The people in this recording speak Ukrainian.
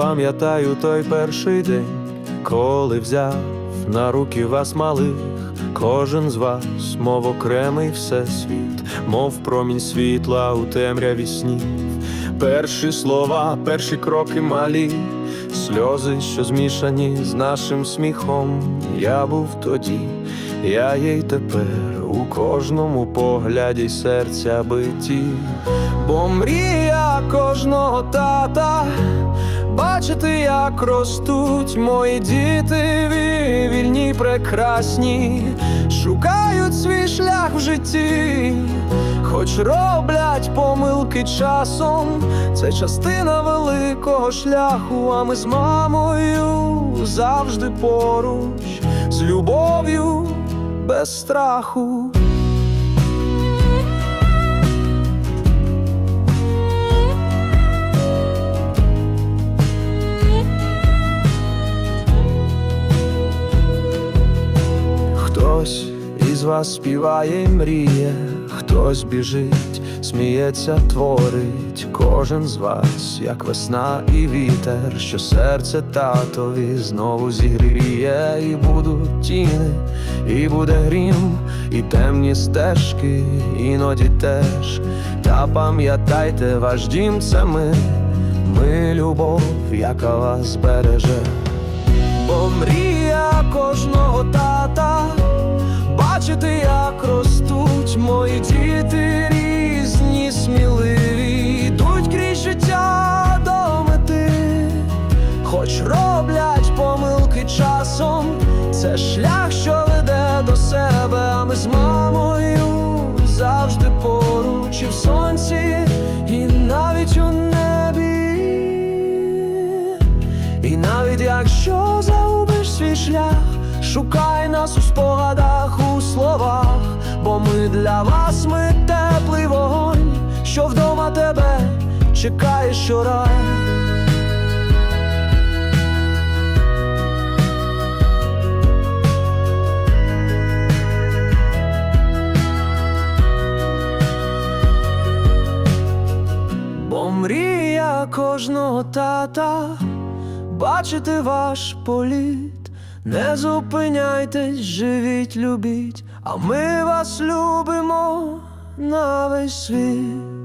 Пам'ятаю той перший день, коли взяв на руки вас малих, кожен з вас, мов окремий всесвіт, мов промінь світла у темряві снів. Перші слова, перші кроки малі, сльози, що змішані з нашим сміхом. Я був тоді, я є й тепер у кожному погляді серця биті, бо мрія кожного тата. Бачити, як ростуть мої діти, вільні, прекрасні, шукають свій шлях в житті, хоч роблять помилки часом, це частина великого шляху, а ми з мамою завжди поруч, з любов'ю без страху. Хтось із вас співає мріє, хтось біжить, сміється, творить, кожен з вас, як весна і вітер, що серце татові знову зігріє, і будуть тіни, і буде грім, і темні стежки, іноді теж. Та пам'ятайте, ваш дім це ми, ми любов, яка вас береже. Бо мрія кожного тата І навіть якщо загубиш свій шлях, шукай нас у спогадах, у словах, бо ми для вас ми теплий вогонь, що вдома тебе чекає щорай. Мрія кожного тата бачити ваш політ. Не зупиняйтесь, живіть, любіть, а ми вас любимо на весь світ.